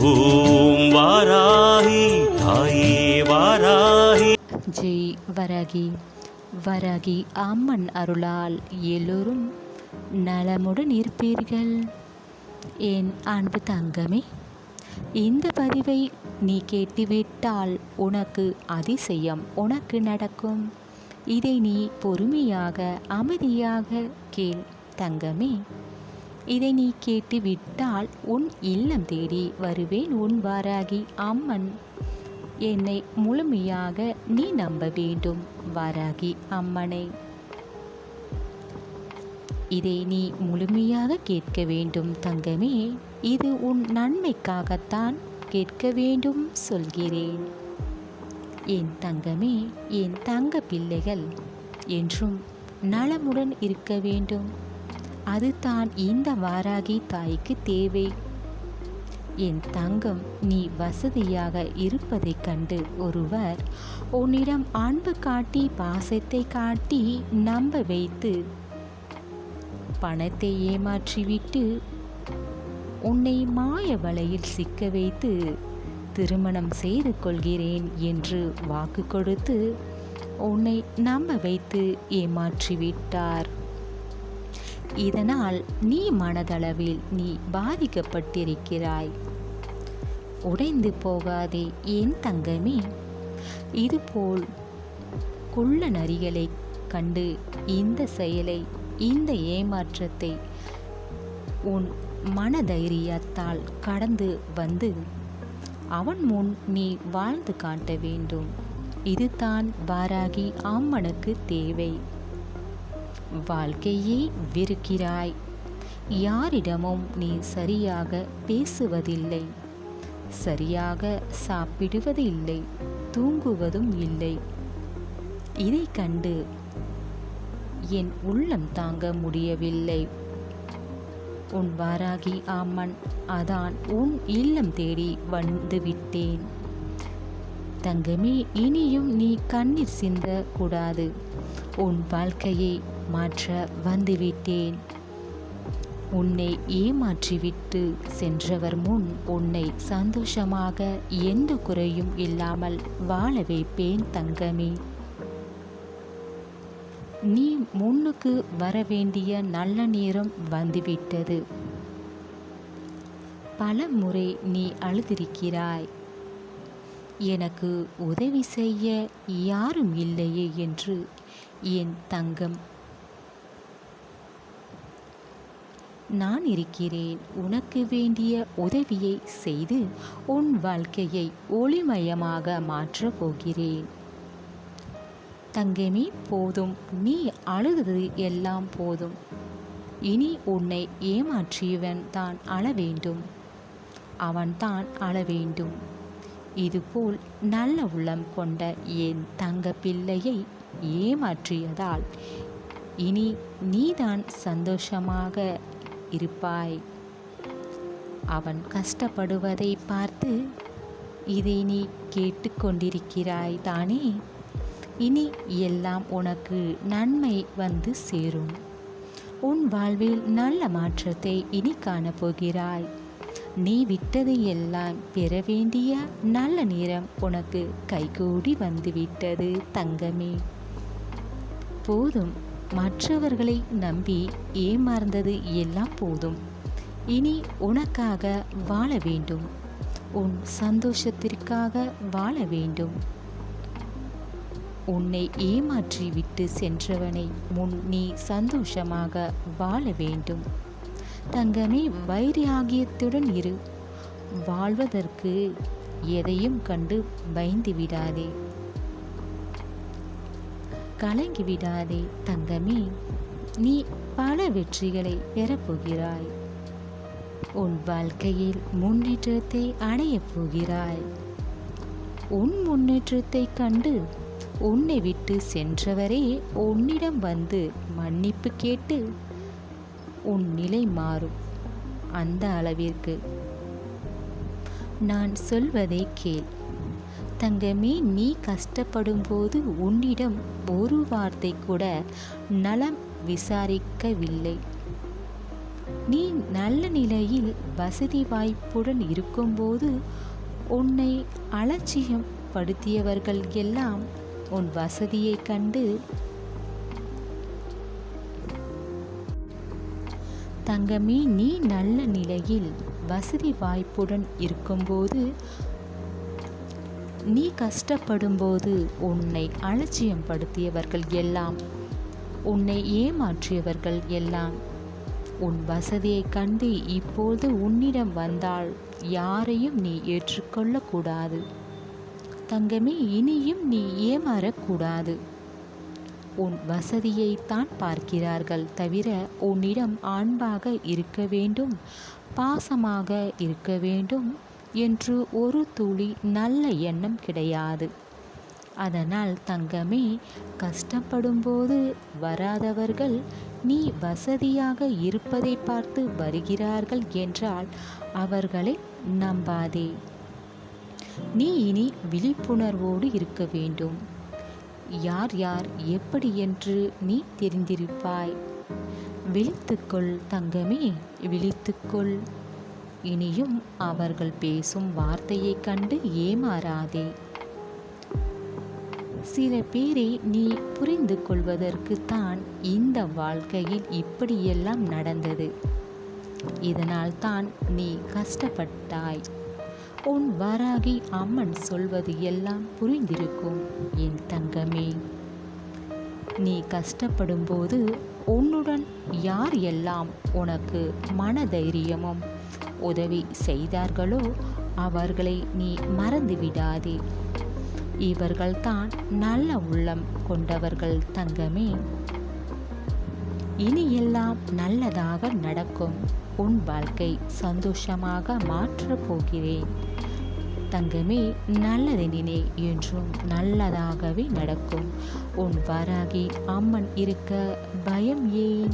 ஓம் வாராகி தாயே வாராகி. ஜெய் வரகி வரகி அம்மன் அருளால் எல்லோரும் நலமுடன் இருப்பீர்கள். என் அன்பு தங்கமே இந்த பதிவை நீ கேட்டுவிட்டால் உனக்கு அதிசயம் உனக்கு நடக்கும். இதை நீ பொறுமையாக அமைதியாக கேள் தங்கமே. இதை நீ கேட்டுவிட்டால் உன் இல்லம் தேடி வருவேன் உன் வாராகி. அம்மன் என்னை முழுமையாக நீ நம்ப வேண்டும் வாராகி அம்மனை. இதை நீ முழுமையாக கேட்க வேண்டும் தங்கமே இது உன் நன்மைக்காகத்தான் கேட்க வேண்டும் சொல்கிறேன். என் தங்கமே என் தங்க பிள்ளைகள் என்றும் நலமுடன் இருக்க வேண்டும். அதுதான் இந்த வாராகி தாய்க்கு தேவை. என் தங்கம் நீ வசதியாக இருப்பதைக் கண்டு ஒருவர் உன்னிடம் அன்பு காட்டி பாசத்தை காட்டி நம்ப வைத்து பணத்தை ஏமாற்றிவிட்டு உன்னை மாய வலையில் சிக்க வைத்து திருமணம் செய்து கொள்கிறேன் என்று வாக்கு கொடுத்து உன்னை நம்ப வைத்து ஏமாற்றிவிட்டார். இதனால் நீ மனதளவில் நீ பாதிக்கப்பட்டிருக்கிறாய். உடைந்து போகாதே என் தங்கமே? இதுபோல் குள்ள நரிகளை கண்டு இந்த செயலை இந்த ஏமாற்றத்தை உன் மனதைரியத்தால் கடந்து வந்து அவன் முன் நீ வாழ்ந்து காட்ட வேண்டும். இதுதான் வாராகி அம்மனுக்கு தேவை. வாழ்க்கையை வெறுக்கிறாய். யாரிடமும் நீ சரியாக பேசுவதில்லை. சரியாக சாப்பிடுவது இல்லை தூங்குவதும் இல்லை. இதை கண்டு என் உள்ளம் தாங்க முடியவில்லை. உன் வாராகி அம்மன் அதான் உன் இல்லம் தேடி வந்துவிட்டேன் தங்கமே இனியும் நீ கண்ணீர் சிந்த கூடாது உன் வாழ்க்கையை மாற்ற வந்துவிட்டேன். உன்னை ஏமாற்றிவிட்டு சென்றவர் முன் உன்னை சந்தோஷமாக எந்த குறையும் இல்லாமல் வாழ வைப்பேன் தங்கமே. நீ முன்னுக்கு வர வேண்டிய நல்ல நேரம் வந்துவிட்டது. பல முறை நீ அழுதிருக்கிறாய். எனக்கு உதவி செய்ய யாரும் இல்லையே என்று என் தங்கம் நான் இருக்கிறேன். உனக்கு வேண்டிய உதவியை செய்து உன் வாழ்க்கையை ஒளிமயமாக மாற்றப் போகிறேன். தங்கமே போதும். நீ அழுதது எல்லாம் போதும். இனி உன்னை ஏமாற்றியவன் தான் அழ வேண்டும். அவன்தான் அழ வேண்டும். இதுபோல் நல்ல உள்ளம் கொண்ட என் தங்க பிள்ளையை ஏமாற்றியதால் இனி நீதான் சந்தோஷமாக இருப்பாய். அவன் கஷ்டப்படுவதை பார்த்து இதை நீ கேட்டுக்கொண்டிருக்கிறாய் தானே? இனி எல்லாம் உனக்கு நன்மை வந்து சேரும். உன் வாழ்வில் நல்ல மாற்றத்தை இனி காணப்போகிறாய். நீ விட்டதை எல்லாம் பெற வேண்டிய நல்ல நேரம் உனக்கு கைகூடி வந்துவிட்டது தங்கமே. போதும். மற்றவர்களை நம்பி ஏமாறந்தது எல்லாம் போதும். இனி உனக்காக வாழ வேண்டும். உன் சந்தோஷத்திற்காக வாழ வேண்டும். உன்னை ஏமாற்றி விட்டு சென்றவனை முன் நீ சந்தோஷமாக வாழ வேண்டும். தங்கமே வைராகியத்துடன் இரு. வாழ்வதற்கு எதையும் கண்டு பயந்து விடாதே. கலங்கி விடாதே தங்கமே நீ பல வெற்றிகளை பெறப்போகிறாய். உன் வாழ்க்கையில் முன்னேற்றத்தை அடையப் போகிறாய். உன் முன்னேற்றத்தை கண்டு உன்னை விட்டு சென்றவரே உன்னிடம் வந்து மன்னிப்பு கேட்டு உன் நிலை மாறும் அந்த அளவிற்கு. நான் சொல்வதை கேள். தங்கமே நீ கஷ்டப்படும் போது உன்னிடம் ஒரு வார்த்தை கூட நலம் விசாரிக்கவில்லை. நீ நல்ல நிலையில் வசதி வாய்ப்புடன் இருக்கும்போது உன்னை அலட்சியம் படுத்தியவர்கள் எல்லாம் உன் வசதியைக் கண்டு தங்கமே நீ நல்ல நிலையில் வசதி வாய்ப்புடன் இருக்கும்போது நீ கஷ்டப்படும்போது உன்னை அலட்சியம் படுத்தியவர்கள் எல்லாம். உன்னை ஏமாற்றியவர்கள் எல்லாம். உன் வசதியைக் கண்டு இப்போது உன்னிடம் வந்தால் யாரையும் நீ ஏற்றுக்கொள்ளக்கூடாது. தங்கமே இனியும் நீ ஏமாறக்கூடாது. உன் வசதியைத்தான் பார்க்கிறார்கள் தவிர உன்னிடம் அன்பாக இருக்க வேண்டும் பாசமாக இருக்க வேண்டும் என்று ஒரு துளி நல்ல எண்ணம் கிடையாது. அதனால் தங்கமே கஷ்டப்படும்போது வராதவர்கள் நீ வசதியாக இருப்பதை பார்த்து வருகிறார்கள் என்றால் அவர்களை நம்பாதே. நீ இனி விழிப்புணர்வோடு இருக்க வேண்டும். யார் யார் எப்படி என்று நீ தெரிந்திருப்பாய். விழித்துக்கொள் தங்கமே விழித்துக்கொள் இனியும் அவர்கள் பேசும் வார்த்தையைக் கண்டு ஏமாறாதே. சில பேரை நீ புரிந்து கொள்வதற்குத்தான் இந்த வாழ்க்கையில் இப்படியெல்லாம் நடந்தது. இதனால் தான் நீ கஷ்டப்பட்டாய். உன் வராகி அம்மன் சொல்வது எல்லாம் புரிந்திருக்கும் என் தங்கமே. நீ கஷ்டப்படும்போது உன்னுடன் யார் எல்லாம் உனக்கு மனதைரியமும் உதவி செய்தார்களோ அவர்களை நீ மறந்து விடாதே இவர்கள்தான் நல்ல உள்ளம் கொண்டவர்கள் தங்கமே. இனி எல்லாம் நல்லதாக நடக்கும். உன் வாழ்க்கை சந்தோஷமாக மாற்றப் போகிறேன். தங்கமே நல்லது நினை என்றும் நல்லதாகவே நடக்கும். உன் வராகி அம்மன் இருக்க பயம் ஏன்?